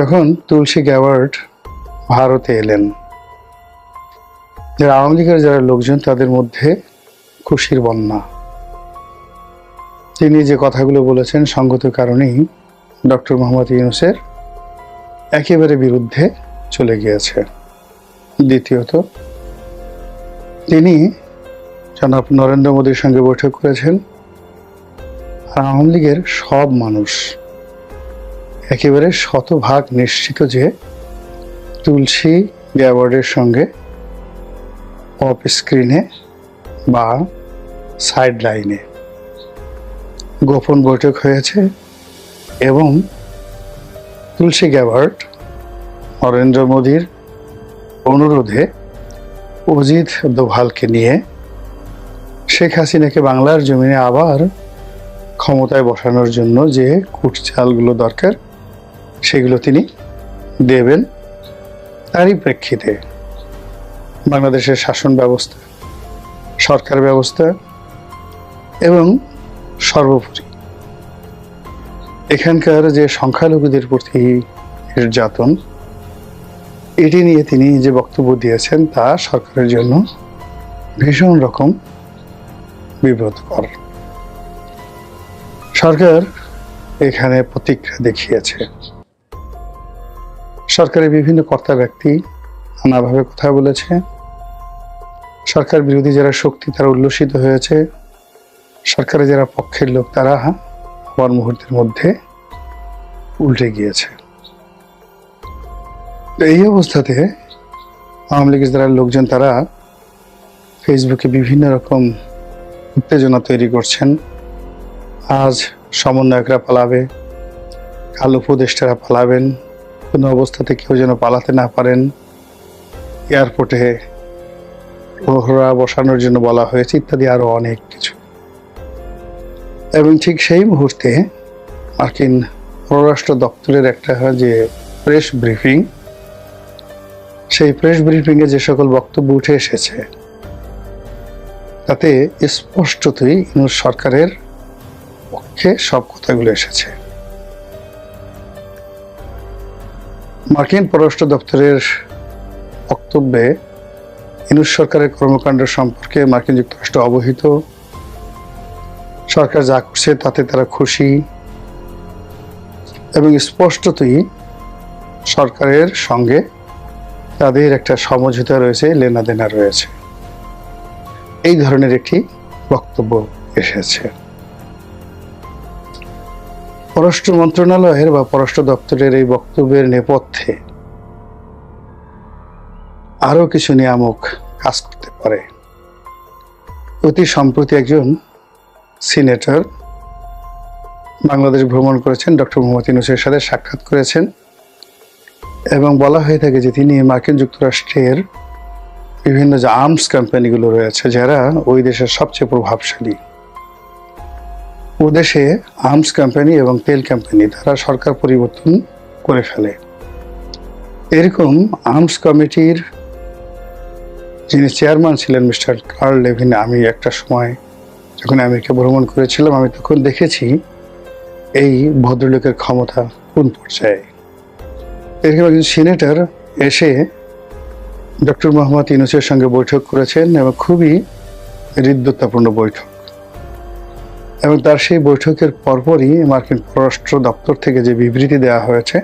যখন তুলসী গ্যাওয়ার্ড ভারতে এলেন। যারা আওয়ামী লীগের যারা লোকজন, তাদের মধ্যে খুশির বন্যা। তিনি যে কথাগুলো বলেছেন, সঙ্গত কারণেই ডক্টর মোহাম্মদ ইউনুসের একেবারে বিরুদ্ধে চলে গিয়েছে। দ্বিতীয়ত, তিনি জনাব নরেন্দ্র মোদীর সঙ্গে বৈঠক করেছেন। আর আওয়ামী লীগের সব মানুষ একেবারে শতভাগ নিশ্চিত যে তুলসী গ্যাওয়ার্ডের সঙ্গে অফ স্ক্রিনে বা সাইড লাইনে গোপন বৈঠক হয়েছে এবং তুলসী গ্যাওয়ার্ড নরেন্দ্র মোদীর অনুরোধে অজিত দোভালকে নিয়ে শেখ হাসিনাকে বাংলার জমিনে আবার ক্ষমতায় বসানোর জন্য যে কুটচালগুলো দরকার সেগুলো তিনি দেবেন তারই প্রেক্ষিতে বাংলাদেশের শাসন ব্যবস্থা, সরকার ব্যবস্থা এবং সর্বোপরি এখানকার যে সংখ্যালঘুদের প্রতি নির্যাতন, এটি নিয়ে তিনি যে বক্তব্য দিয়েছেন তা সরকারের জন্য ভীষণ রকম বিব্রতকর। সরকার এখানে প্রতিক্রিয়া দেখিয়েছে। সরকারের বিভিন্ন কর্তা ব্যক্তি নানাভাবে কথা বলেছে। সরকার বিরোধী যারা শক্তি, তারা উল্লসিত হয়েছে। সরকারের যারা পক্ষের লোক, তারা আবার মুহূর্তের মধ্যে উল্টে গিয়েছে। এই অবস্থাতে আওয়ামী লীগের যারা লোকজন, তারা ফেসবুকে বিভিন্ন রকম উত্তেজনা তৈরি করছেন। আজ সমন্বয়করা পালাবে, কাল উপদেষ্টারা পালাবেন। কোনো অবস্থাতে কেউ যেন পালাতে না পারেন। এয়ারপোর্টে প্রহরা বসানোর জন্য বলা হয়েছে ইত্যাদি আরও অনেক কিছু। এবং ঠিক সেই মুহূর্তে মার্কিন পররাষ্ট্র দপ্তরের একটা যে প্রেস ব্রিফিং, সেই প্রেস ব্রিফিংয়ে যে সকল বক্তব্য উঠে এসেছে, তাতে স্পষ্টতই সরকারের পক্ষে সব কথাগুলো এসেছে। মার্কিন পররাষ্ট্র দপ্তরের বক্তব্যে ইনুস সরকারের কর্মকাণ্ড সম্পর্কে মার্কিন যুক্তরাষ্ট্র অবহিত। সরকার যা করছে তাতে তারা খুশি। এবং স্পষ্টতই সরকারের সঙ্গে তাদের একটা সমঝোতা রয়েছে, লেনাদেনা রয়েছে। এই ধরনের একটি বক্তব্য এসেছে। পররাষ্ট্র মন্ত্রণালয়ের বা পররাষ্ট্র দপ্তরের এই বক্তব্যের নেপথ্যে আরও কিছু নিয়ামক কাজ করতে পারে। অতি সম্প্রতি একজন সিনেটর বাংলাদেশ ভ্রমণ করেছেন, ডক্টর মোহাম্মদ ইউনুসের সাথে সাক্ষাৎ করেছেন এবং বলা হয়ে থাকে যে তিনি মার্কিন যুক্তরাষ্ট্রের বিভিন্ন যে আর্মস কোম্পানিগুলো রয়েছে, যারা ওই দেশের সবচেয়ে প্রভাবশালী। দেশে আর্মস কোম্পানি এবং তেল কোম্পানি তারা সরকার পরিবর্তন করে ফেলে। এরকম আর্মস কমিটির যিনি চেয়ারম্যান ছিলেন মিস্টার কার্ল লেভিন, আমি একটা সময় যখন আমেরিকা ভ্রমণ করেছিলাম, আমি তখন দেখেছি এই ভদ্রলোকের ক্ষমতা কোন পর্যায়ে। এরকম একজন সিনেটর এসে ডক্টর মোহাম্মদ ইউনুসের সঙ্গে বৈঠক করেছেন এবং খুবই হৃদ্যতাপূর্ণ বৈঠক এবং তার সেই বৈঠকের পরপরই মার্কিন পররাষ্ট্র দপ্তর থেকে যে বিবৃতি দেওয়া হয়েছে,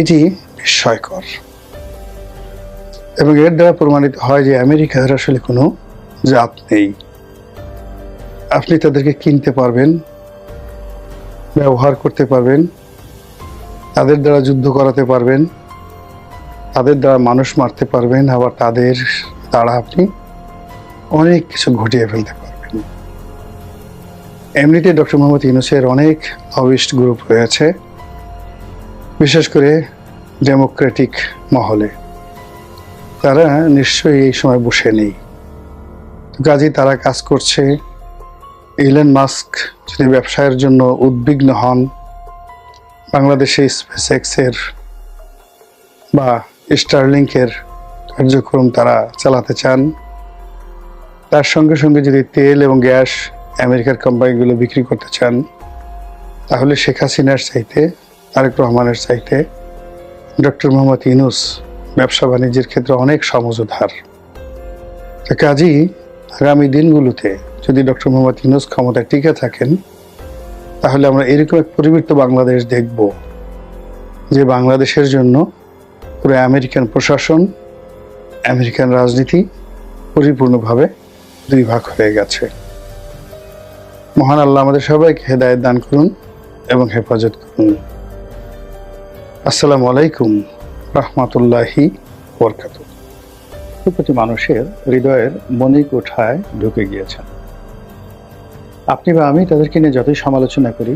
এটি বিস্ময়কর। এবং এর দ্বারা প্রমাণিত হয় যে আমেরিকার আসলে কোনো জাত নেই। আপনি তাদেরকে কিনতে পারবেন, ব্যবহার করতে পারবেন, তাদের দ্বারা যুদ্ধ করাতে পারবেন, তাদের দ্বারা মানুষ মারতে পারবেন, আবার তাদের দ্বারা আপনি অনেক কিছু ঘটিয়ে ফেলতে পারবেন। এমনিতে ডক্টর মোহাম্মদ ইউনুসের অনেক লবিস্ট গ্রুপ রয়েছে, বিশেষ করে ডেমোক্রেটিক মহলে। তারা নিশ্চয়ই এই সময় বসে নেই। কাজেই তারা কাজ করছে ইলেন মাস্ক যদি ব্যবসায়ের জন্য উদ্বিগ্ন হন, বাংলাদেশে স্পেস এক্সের বা স্টারলিংকের কার্যক্রম তারা চালাতে চান। তার সঙ্গে সঙ্গে যদি তেল এবং গ্যাস আমেরিকার কোম্পানিগুলো বিক্রি করতে চান, তাহলে শেখ হাসিনার চাইতে, তারেক রহমানের চাইতে ডক্টর মোহাম্মদ ইনুস ব্যবসা বাণিজ্যের ক্ষেত্রে অনেক সমঝোধার কাজেই আগামী দিনগুলোতে যদি ডক্টর মোহাম্মদ ইনুস ক্ষমতায় টিকে থাকেন, তাহলে আমরা এরকম এক পরিবৃত্ত বাংলাদেশ দেখব, যে বাংলাদেশের জন্য পুরো আমেরিকান প্রশাসন, আমেরিকান রাজনীতি পরিপূর্ণভাবে দুই ভাগ হয়ে গেছে। মহান আল্লাহ আমাদের সবাইকে হেদায়ত দান করুন এবং হেফাজত করুন। আসসালামু আলাইকুম রহমতুল্লাহি বরকাত প্রতি মানুষের হৃদয়ের মনিক কোঠায় ঢুকে গিয়েছেন। আপনি বা আমি তাদেরকে নিয়ে যতই সমালোচনা করি,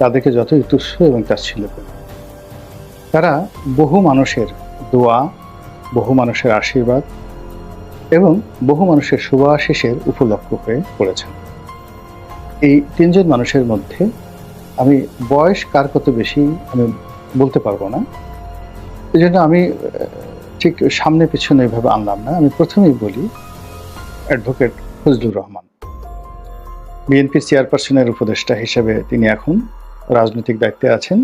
তাদেরকে যতই তুচ্ছ এবং তাচ্ছিল্য করি, তারা বহু মানুষের দোয়া, বহু মানুষের আশীর্বাদ এবং বহু মানুষের শুভাশিসের উপলক্ষ হয়ে পড়েছেন। এই তিনজন মানুষের মধ্যে আমি বয়স কার কত বেশি আমি বলতে পারব না। এই জন্য আমি ঠিক সামনে পিছনে এইভাবে আনলাম না। আমি প্রথমেই বলি, অ্যাডভোকেট ফজলুর রহমান। বিএনপির চেয়ারপারসনের উপদেষ্টা হিসেবে তিনি এখন রাজনৈতিক দায়িত্বে আছেন।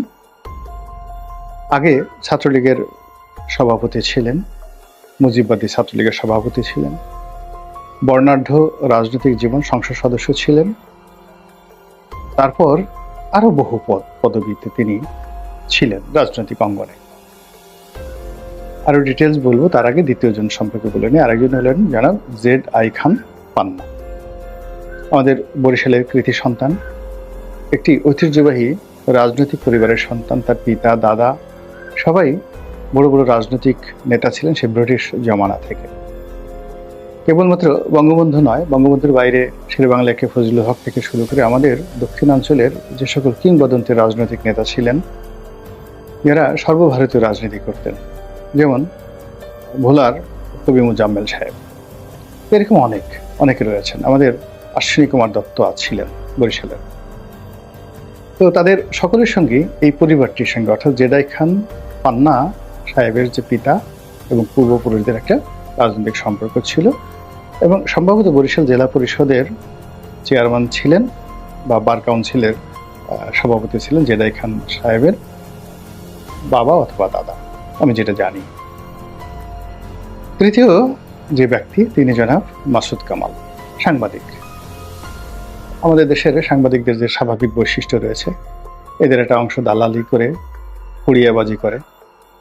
আগে ছাত্রলীগের সভাপতি ছিলেন, মুজিববাদী ছাত্রলীগের সভাপতি ছিলেন। বর্ণাঢ্য রাজনৈতিক জীবন সংসদ সদস্য ছিলেন। তারপর আরও বহু পদ, পদবিতে তিনি ছিলেন রাজনৈতিক অঙ্গনে। আরও ডিটেলস বলব, তার আগে দ্বিতীয় জন সম্পর্কে বলে নিই। আরেকজন হলেন জনাব জেড আই খান পান্না। আমাদের বরিশালের কৃতি সন্তান, একটি ঐতিহ্যবাহী রাজনৈতিক পরিবারের সন্তান, তার পিতা, দাদা, সবাই বড় বড় রাজনৈতিক নেতা ছিলেন, সে ব্রিটিশ জমানা থেকে। কেবলমাত্র বঙ্গবন্ধু নয়, বঙ্গবন্ধুর বাইরে শেরে বাংলাকে ফজলুল হক থেকে শুরু করে আমাদের দক্ষিণাঞ্চলের যে সকল কিংবদন্তি রাজনৈতিক নেতা ছিলেন, যারা সর্বভারতীয় রাজনীতি করতেন, যেমন ভোলার কবি মুজাম্মেল সাহেব। এরকম অনেক, অনেকে রয়েছেন। আমাদের অশ্বিনী কুমার দত্ত ছিলেন বরিশালের। তো তাদের সকলের সঙ্গে এই পরিবারটির সঙ্গে, অর্থাৎ জেদাই খান পান্না সাহেবের যে পিতা এবং পূর্বপুরুষদের একটা রাজনৈতিক সম্পর্ক ছিল এবং সম্ভবত বরিশাল জেলা পরিষদের চেয়ারম্যান ছিলেন বা বার কাউন্সিলের সভাপতি ছিলেন জেদাই খান সাহেবের বাবা অথবা দাদা, আমি যেটা জানি। তৃতীয় যে ব্যক্তি, তিনি জনাব মাসুদ কামাল, সাংবাদিক। আমাদের দেশের সাংবাদিকদের যে স্বাভাবিক বৈশিষ্ট্য রয়েছে, এদের একটা অংশ দালালি করে হুড়িয়াবাজি করে,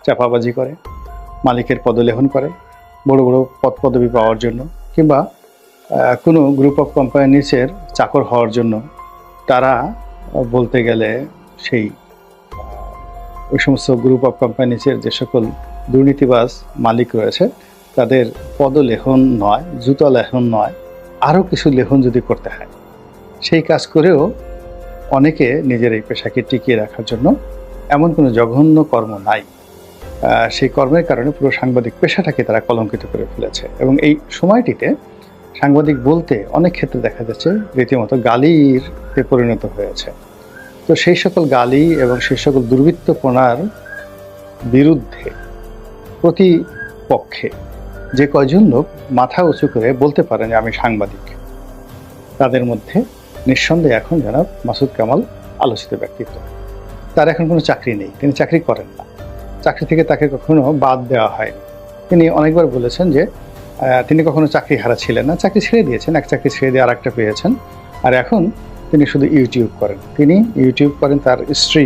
চাপাবাজি করে, মালিকের পদলেহন করে, বড় বড় পদ পদবি পাওয়ার জন্য কিংবা কোনো গ্রুপ অফ কোম্পানিসের চাকর হওয়ার জন্য তারা বলতে গেলে সেই ওই সমস্ত গ্রুপ অফ কোম্পানিসের যে সকল দুর্নীতিবাজ মালিক রয়েছে, তাদের পদলেখন নয় জুতো লেখন নয়, আরও কিছু লেখন যদি করতে হয়, সেই কাজ করেও অনেকে নিজের এই পেশাকে টিকিয়ে রাখার জন্য এমন কোনো জঘন্য কর্ম নাই। সেই কর্মের কারণে পুরো সাংবাদিক পেশাটাকে তারা কলঙ্কিত করে ফেলেছে। এবং এই সময়টিতে সাংবাদিক বলতে অনেক ক্ষেত্রে দেখা যাচ্ছে রীতিমতো গালিরতে পরিণত হয়েছে। তো সেই সকল গালি এবং সেই সকল দুর্বৃত্তপনার বিরুদ্ধে প্রতিপক্ষে যে কয়জন লোক মাথা উঁচু করে বলতে পারেন যে আমি সাংবাদিক, তাদের মধ্যে নিঃসন্দেহে এখন জনাব মাসুদ কামাল আলোচিত ব্যক্তিত্ব। তার এখন কোনো চাকরি নেই, তিনি চাকরি করেন না। চাকরি থেকে তাকে কখনো বাদ দেওয়া হয়নি তিনি অনেকবার বলেছেন যে তিনি কখনো চাকরি হারা ছিলেন না, চাকরি ছেড়ে দিয়েছেন, এক চাকরি ছেড়ে দিয়ে আর একটা পেয়েছেন। আর এখন তিনি শুধু ইউটিউব করেন। তিনি ইউটিউব করেন, তার স্ত্রী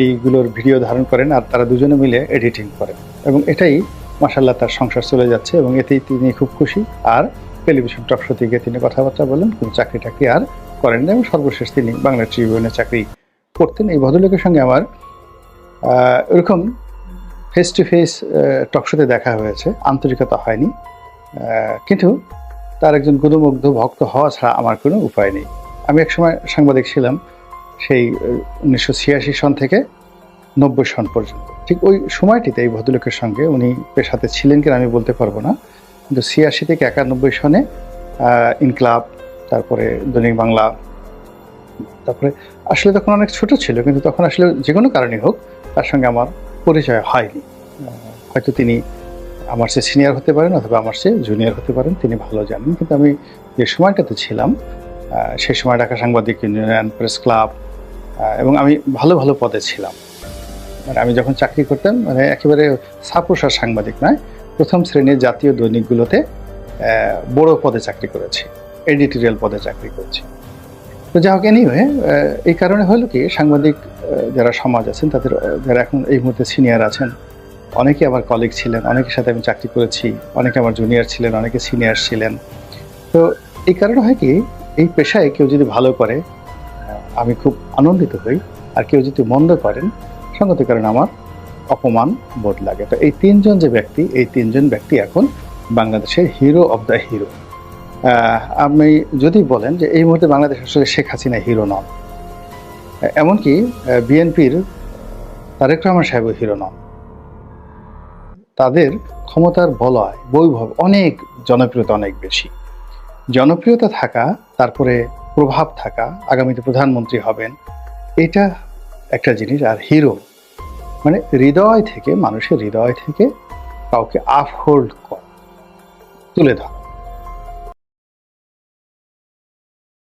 এইগুলোর ভিডিও ধারণ করেন আর তারা দুজনে মিলে এডিটিং করেন। এবং এটাই মাসাল্লাহ তার সংসার চলে যাচ্ছে এবং এতেই তিনি খুব খুশি। আর টেলিভিশন টক শো থেকে তিনি কথাবার্তা বলেন, কোনো চাকরি টাকরি আর করেন না এবং সর্বশেষ তিনি বাংলা ট্রিবিউনে চাকরি করতেন। এই ভদ্রলোকের সঙ্গে আমার এরকম ফেস টু ফেস টকশোতে দেখা হয়েছে। আন্তরিকতা হয়নি। কিন্তু তার একজন গুণমুগ্ধ ভক্ত হওয়া ছাড়া আমার কোনো উপায় নেই। আমি একসময় সাংবাদিক ছিলাম, সেই উনিশশো ছিয়াশি সন থেকে নব্বই সন পর্যন্ত। ঠিক ওই সময়টিতে এই ভদ্রলোকের সঙ্গে উনি পেশাতে ছিলেন কিনা আমি বলতে পারব না। কিন্তু ছিয়াশি থেকে একানব্বই সনে ইনকলাব, তারপরে দৈনিক বাংলা, তারপরে আসলে তখন অনেক ছোট ছিল, কিন্তু তখন আসলে যে কোনো কারণেই হোক তার সঙ্গে আমার পরিচয় হয়নি। হয়তো তিনি আমার সে সিনিয়র হতে পারেন অথবা আমার সে জুনিয়র হতে পারেন, তিনি ভালো জানেন। কিন্তু আমি যে সময়টাতে ছিলাম সেই সময় ঢাকা সাংবাদিক ইউনিয়ন প্রেস ক্লাব এবং আমি ভালো ভালো পদে ছিলাম। মানে আমি যখন চাকরি করতাম মানে একেবারে সাপোসার সাংবাদিক নয়, প্রথম শ্রেণির জাতীয় দৈনিকগুলোতে বড় পদে চাকরি করেছি এডিটোরিয়াল পদে চাকরি করেছি। তো যাই হোক এনিওয়ে এই কারণে হলো কি, সাংবাদিক যারা সমাজ আছেন, তাদের যারা এখন এই মুহূর্তে সিনিয়র আছেন, অনেকে আমার কলিগ ছিলেন, অনেকের সাথে আমি চাকরি করেছি, অনেকে আমার জুনিয়র ছিলেন, অনেকে সিনিয়র ছিলেন। তো এই কারণে হয় কি, এই পেশায় কেউ যদি ভালো করে আমি খুব আনন্দিত হই, আর কেউ যদি মন্দ করেন, সঙ্গত কারণে আমার অপমান বোধ লাগে। তো এই তিনজন যে ব্যক্তি, এই তিনজন ব্যক্তি এখন বাংলাদেশের হিরো অব দ্য হিরো আপনি যদি বলেন যে এই মুহূর্তে বাংলাদেশ আসলে শেখ হাসিনা হিরো নন এমনকি বিএনপির তারেক রহমান সাহেব হিরো নন, তাদের ক্ষমতার বলয়, বৈভব অনেক জনপ্রিয়তা অনেক বেশি। জনপ্রিয়তা থাকা, তারপরে প্রভাব থাকা, আগামীতে প্রধানমন্ত্রী হবেন, এটা একটা জিনিস। আর হিরো মানে হৃদয় থেকে, মানুষের হৃদয় থেকে কাউকে আফহোল্ড করা, তুলে ধরা।